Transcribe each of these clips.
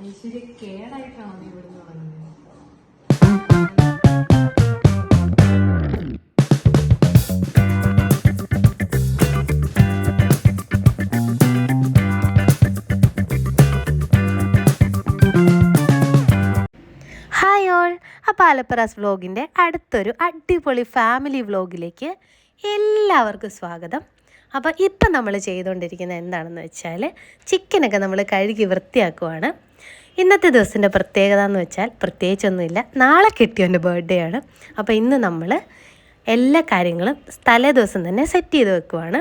ഐശ്വര്യ കേടായിട്ടാണോ നീ ഇവിടുന്ന് പറഞ്ഞത് ഓൾ അടുത്തൊരു അടിപൊളി ഫാമിലി വ്ലോഗിലേക്ക് എല്ലാവർക്കും സ്വാഗതം. അപ്പോൾ ഇപ്പം നമ്മൾ ചെയ്തുകൊണ്ടിരിക്കുന്നത് എന്താണെന്ന് വെച്ചാൽ ചിക്കനൊക്കെ നമ്മൾ കഴുകി വൃത്തിയാക്കുവാണ്. ഇന്നത്തെ ദിവസത്തിന്റെ പ്രത്യേകത എന്ന് വെച്ചാൽ പ്രത്യേകിച്ചൊന്നുമില്ല നാളെ കിട്ടിയവന്റെ ബർത്ത്ഡേ ആണ്. അപ്പോൾ ഇന്ന് നമ്മൾ എല്ലാ കാര്യങ്ങളും തലേ ദിവസം തന്നെ സെറ്റ് ചെയ്ത് വെക്കുവാണ്.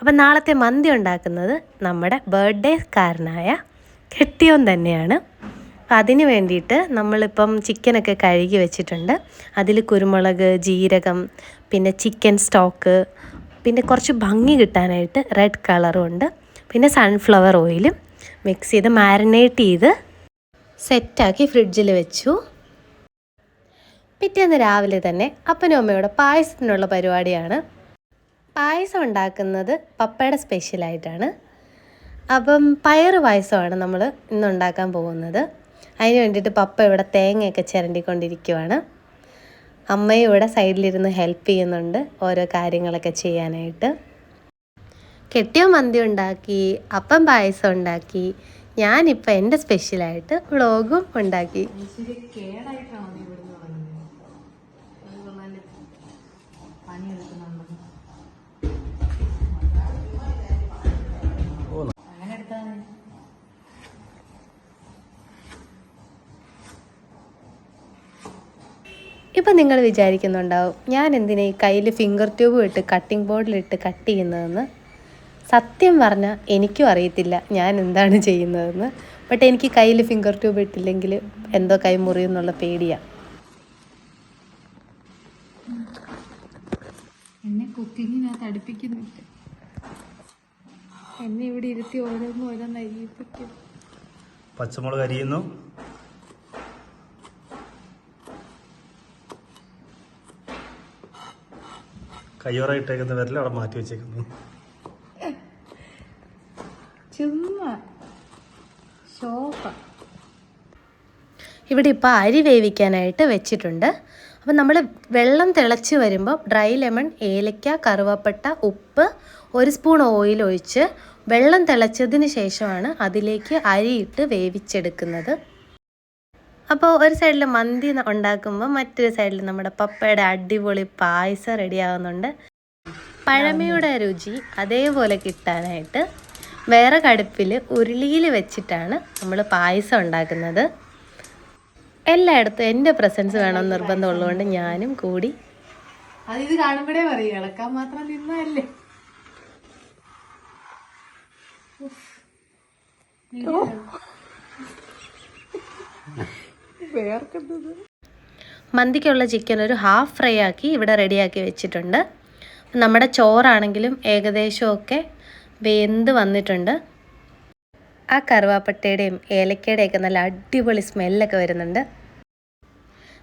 അപ്പം നാളത്തെ മന്തി ഉണ്ടാക്കുന്നത് നമ്മുടെ ബർത്ത്ഡേക്കാരനായ കെട്ടിയോൻ തന്നെയാണ്. അതിന് വേണ്ടിയിട്ട് നമ്മളിപ്പം ചിക്കനൊക്കെ കഴുകി വെച്ചിട്ടുണ്ട്. അതിൽ കുരുമുളക് ജീരകം പിന്നെ ചിക്കൻ സ്റ്റോക്ക് പിന്നെ കുറച്ച് ഭംഗി കിട്ടാനായിട്ട് റെഡ് കളറും ഉണ്ട്. പിന്നെ സൺഫ്ലവർ ഓയിലും മിക്സ് ചെയ്ത് മാരിനേറ്റ് ചെയ്ത് സെറ്റാക്കി ഫ്രിഡ്ജിൽ വെച്ചു. പിറ്റേന്ന് രാവിലെ തന്നെ അപ്പനും അമ്മയുടെ പായസത്തിനുള്ള പരിപാടിയാണ്. പായസം ഉണ്ടാക്കുന്നത് പപ്പയുടെ സ്പെഷ്യലായിട്ടാണ് അപ്പം പയർ പായസമാണ് നമ്മൾ ഇന്നുണ്ടാക്കാൻ പോകുന്നത്. അതിന് വേണ്ടിയിട്ട് പപ്പ ഇവിടെ തേങ്ങയൊക്കെ ചിരണ്ടിക്കൊണ്ടിരിക്കുവാണ്. അമ്മയും ഇവിടെ സൈഡിലിരുന്ന് ഹെൽപ്പ് ചെയ്യുന്നുണ്ട് ഓരോ കാര്യങ്ങളൊക്കെ ചെയ്യാനായിട്ട്. കെട്ടിയ മന്തി ഉണ്ടാക്കി അപ്പം പായസം ഉണ്ടാക്കി ഞാനിപ്പോൾ എന്റെ സ്പെഷ്യലായിട്ട് വ്ളോഗും ഉണ്ടാക്കി. കേടായിട്ടാണ് ഇവിടുന്ന് ഇപ്പം നിങ്ങൾ വിചാരിക്കുന്നുണ്ടാവും ഞാൻ എന്തിനാ ഈ കയ്യിൽ ഫിംഗർ ട്യൂബ് ഇട്ട് കട്ടിംഗ് ബോർഡിലിട്ട് കട്ട് ചെയ്യുന്നതെന്ന്? സത്യം പറഞ്ഞാൽ എനിക്കും അറിയത്തില്ല ഞാൻ എന്താണ് ചെയ്യുന്നതെന്ന്. ബട്ട് എനിക്ക് കയ്യിൽ ഫിംഗർ ട്യൂബ് ഇട്ടില്ലെങ്കിൽ എന്തോ കൈ മുറിയെന്നുള്ള പേടിയാണ് എന്നെ കുക്കിങ്ങിനകത്ത് തടിപ്പിക്കുന്നുണ്ട് എന്നെ ഇവിടെ ഇരുത്തി ഓരോന്നും ഓരോന്ന് അരിയിപ്പിക്കും പച്ചമുളക് അരിയുന്നു. കയ്യോറ ഇട്ടേക്കുന്ന വിരൽ അവിടെ മാറ്റി വെച്ചേക്കുന്നു. ചുമ്മാ. ശോഭ. ഇവിടെ ഇപ്പോൾ അരി വേവിക്കാനായിട്ട് വെച്ചിട്ടുണ്ട്. അപ്പം നമ്മൾ വെള്ളം തിളച്ച് വരുമ്പോൾ ഡ്രൈ ലെമൺ ഏലക്ക കറുവപ്പട്ട ഉപ്പ് ഒരു സ്പൂൺ ഓയിൽ ഒഴിച്ച് വെള്ളം തിളച്ചതിന് ശേഷമാണ് അതിലേക്ക് അരിയിട്ട് വേവിച്ചെടുക്കുന്നത്. അപ്പോൾ ഒരു സൈഡിൽ മന്തി ഉണ്ടാക്കുമ്പോൾ മറ്റൊരു സൈഡിൽ നമ്മുടെ പപ്പയുടെ അടിപൊളി പായസം റെഡിയാവുന്നുണ്ട്. പഴമയുടെ രുചി അതേപോലെ കിട്ടാനായിട്ട് വേറെ കടുപ്പിൽ ഉരുളിയിൽ വെച്ചിട്ടാണ് നമ്മൾ പായസം ഉണ്ടാക്കുന്നത്. എല്ലായിടത്തും എന്റെ പ്രസൻസ് വേണമെന്ന് നിർബന്ധമുള്ളതുകൊണ്ട് ഞാനും കൂടി. അതിത് കാണുമ്പോഴേ പറയും ഇളക്കാൻ മാത്രം നിന്നല്ലേ വേർക്കുന്നത് മന്തിക്കുള്ള ചിക്കൻ ഒരു ഹാഫ് ഫ്രൈ ആക്കി ഇവിടെ റെഡിയാക്കി വെച്ചിട്ടുണ്ട്. നമ്മുടെ ചോറാണെങ്കിലും ഏകദേശമൊക്കെ വെന്ത് വന്നിട്ടുണ്ട്. ആ കറുവാപ്പട്ടയുടെയും ഏലക്കയുടെയൊക്കെ നല്ല അടിപൊളി സ്മെല്ലൊക്കെ വരുന്നുണ്ട്.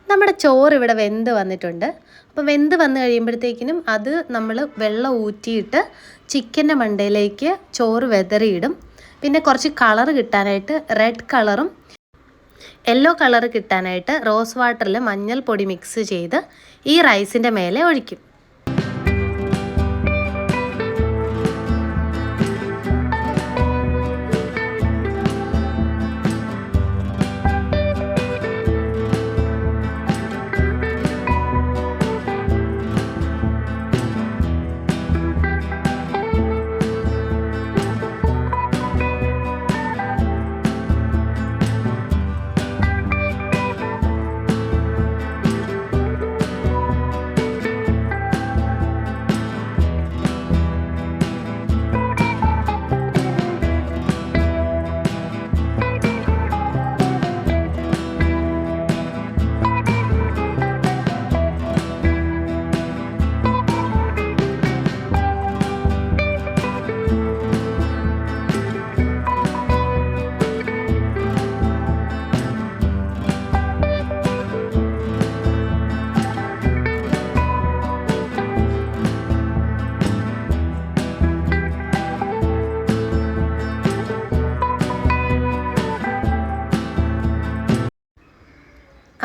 നമ്മുടെ ചോറ് ഇവിടെ വെന്ത് വന്നിട്ടുണ്ട്. അപ്പോൾ വെന്ത് വന്നു കഴിയുമ്പോഴത്തേക്കിനും അത് നമ്മൾ വെള്ളം ഊറ്റിയിട്ട് ചിക്കന്റെ മണ്ടയിലേക്ക് ചോറ് വെതറിയിടും. പിന്നെ കുറച്ച് കളർ കിട്ടാനായിട്ട് റെഡ് കളറും യെല്ലോ കളർ കിട്ടാനായിട്ട് റോസ് വാട്ടറിൽ മഞ്ഞൾപ്പൊടി മിക്സ് ചെയ്ത് ഈ റൈസിന്റെ മേലെ ഒഴിക്കും.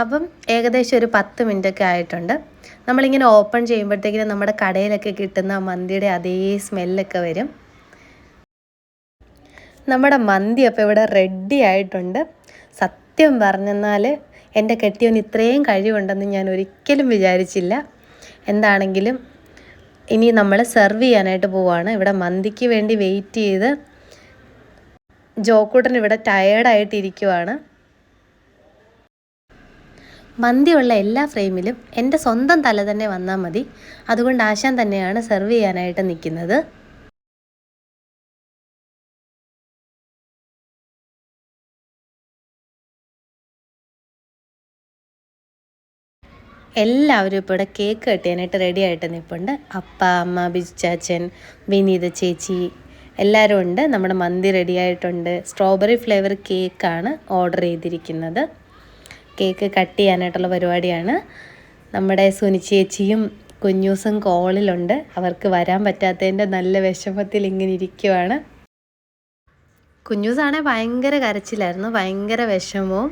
അപ്പം ഏകദേശം ഒരു പത്ത് മിനിറ്റൊക്കെ ആയിട്ടുണ്ട്. നമ്മളിങ്ങനെ ഓപ്പൺ ചെയ്യുമ്പോഴത്തേക്കിനും നമ്മുടെ കടയിലൊക്കെ കിട്ടുന്ന മന്തിയുടെ അതേ സ്മെല്ലൊക്കെ വരും. നമ്മുടെ മന്തി അപ്പോൾ ഇവിടെ റെഡി ആയിട്ടുണ്ട്. സത്യം പറഞ്ഞെന്നാൽ എന്റെ കെട്ടിയവന് ഇത്രയും കഴിവുണ്ടെന്ന് ഞാൻ ഒരിക്കലും വിചാരിച്ചില്ല. എന്താണെങ്കിലും ഇനി നമ്മൾ സെർവ് ചെയ്യാനായിട്ട് പോവാണ്. ഇവിടെ മന്തിക്ക് വേണ്ടി വെയിറ്റ് ചെയ്ത് ജോക്കൂട്ടൻ ഇവിടെ ടയേർഡായിട്ടിരിക്കുവാണ് മന്തിയുള്ള എല്ലാ ഫ്രെയിമിലും എന്റെ സ്വന്തം തല തന്നെ വന്നാൽ മതി. അതുകൊണ്ട് ആശാൻ തന്നെയാണ് സെർവ് ചെയ്യാനായിട്ട് നിൽക്കുന്നത്. എല്ലാവരും ഇപ്പോൾ ഇവിടെ കേക്ക് കെട്ടിയാനായിട്ട് റെഡി ആയിട്ട് നിൽപ്പുണ്ട്. അപ്പ അമ്മ ബിജിച്ചാച്ചൻ വിനീത ചേച്ചി എല്ലാവരും ഉണ്ട്. നമ്മുടെ മന്തി റെഡി ആയിട്ടുണ്ട്. സ്ട്രോബെറി ഫ്ലേവർ കേക്കാണ് ഓർഡർ ചെയ്തിരിക്കുന്നത്. കേക്ക് കട്ട് ചെയ്യാനായിട്ടുള്ള പരിപാടിയാണ്. നമ്മുടെ സുനി ചേച്ചിയും കുഞ്ഞൂസും കോളിലുണ്ട്. അവർക്ക് വരാൻ പറ്റാത്തതിന്റെ നല്ല വിഷമത്തിൽ ഇങ്ങനെ ഇരിക്കുവാണ്. കുഞ്ഞൂസാണെങ്കിൽ ഭയങ്കര കരച്ചിലായിരുന്നു. ഭയങ്കര വിഷമവും.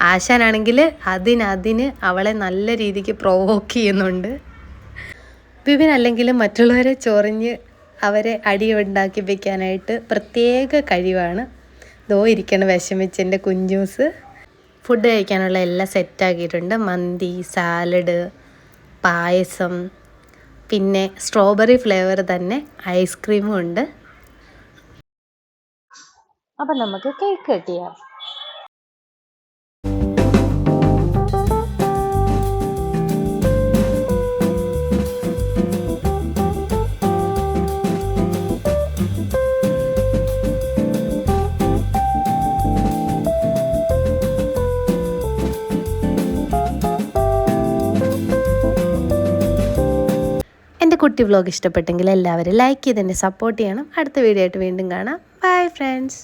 ആശാനാണെങ്കിൽ അതിനതിന് അവളെ നല്ല രീതിക്ക് പ്രൊവോക്ക് ചെയ്യുന്നുണ്ട്. വിപിൻ അല്ലെങ്കിലും മറ്റുള്ളവരെ ചൊറിഞ്ഞ് അവരെ അടിയുണ്ടാക്കിപ്പിക്കാനായിട്ട് പ്രത്യേക കഴിവാണ്. ദോ ഇരിക്കണ വിഷമിച്ചെന്റെ കുഞ്ഞൂസ്. ഫുഡ് കഴിക്കാനുള്ള എല്ലാം സെറ്റാക്കിയിട്ടുണ്ട് മന്തി സാലഡ് പായസം പിന്നെ സ്ട്രോബെറി ഫ്ലേവർ തന്നെ ഐസ്ക്രീമും ഉണ്ട്. അപ്പം നമുക്ക് കേക്ക് കട്ട് ചെയ്യാം കുട്ടി വ്ലോഗ് ഇഷ്ടപ്പെട്ടെങ്കിൽ എല്ലാവരും ലൈക്ക് ചെയ്ത് എന്നെ സപ്പോർട്ട് ചെയ്യണം. അടുത്ത വീഡിയോ ആയിട്ട് വീണ്ടും കാണാം. Bye friends